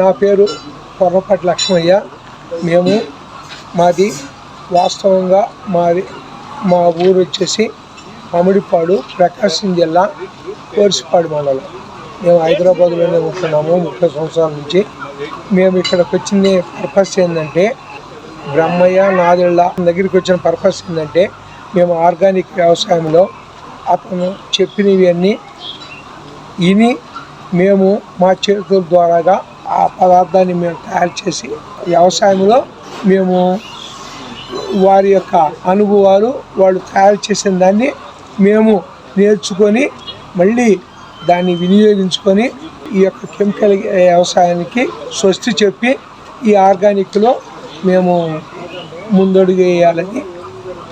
నా పేరు పొర్రపాటి లక్ష్మయ్య. మేము మాది వాస్తవంగా మాది మా ఊరు వచ్చేసి మామిడిపాడు ప్రకాశం జిల్లా కోర్సిపాడు మండలం. మేము హైదరాబాద్లోనే ఉంటున్నాము ముప్పై సంవత్సరాల నుంచి. మేము ఇక్కడికి వచ్చింది పర్పస్ ఏంటంటే బ్రహ్మయ్య నాదిళ్ళ దగ్గరికి వచ్చిన పర్పస్ ఏంటంటే మేము ఆర్గానిక్ వ్యవసాయంలో అతను చెప్పినవి అన్నీ ఇని మేము మా చేతుల ద్వారాగా ఆ పదార్థాన్ని మేము తయారు చేసి వ్యవసాయంలో మేము వారి యొక్క అనుభవాలు వాళ్ళు తయారు చేసిన దాన్ని మేము నేర్చుకొని మళ్ళీ దాన్ని వినియోగించుకొని ఈ యొక్క కెమికల్ వ్యవసాయానికి స్వస్తి చెప్పి ఈ ఆర్గానిక్లో మేము ముందడుగు వేయాలని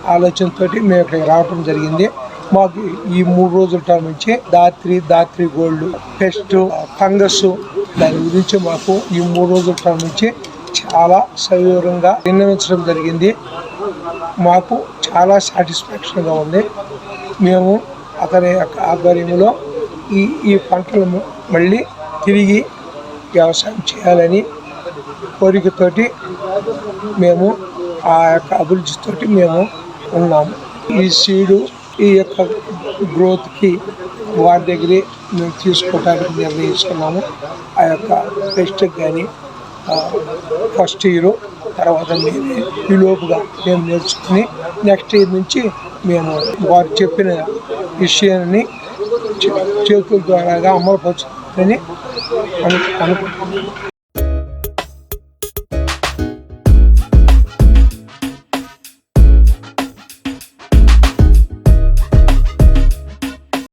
ఆలోచనతోటి మేము ఇక్కడికి రావడం జరిగింది. మాకు ఈ మూడు రోజుల టైం నుంచి Dhatri Dhatri gold pest fungus దాని గురించి మాకు ఈ మూడు రోజుల కాలం నుంచి చాలా సవివరంగా నిర్ణయించడం జరిగింది. మాకు చాలా సాటిస్ఫాక్షన్గా ఉంది. మేము అతని యొక్క ఆధ్వర్యంలో ఈ ఈ పంటలను మళ్ళీ తిరిగి వ్యవసాయం చేయాలని కోరికతోటి మేము ఆ యొక్క అభిరుచితోటి మేము ఉన్నాము. ఈ సీడు ఈ యొక్క గ్రోత్కి వారి దగ్గరే మేము తీసుకోవడానికి నిర్ణయించుకున్నాము. ఆ యొక్క టెస్ట్ కానీ ఫస్ట్ ఇయర్ తర్వాత మేమే ఈ లోపుగా మేము నేర్చుకుని నెక్స్ట్ ఇయర్ నుంచి మేము వారు చెప్పిన విషయాన్ని చేతుల ద్వారాగా అమలుపరచుకొని అను అనుకుంటున్నాము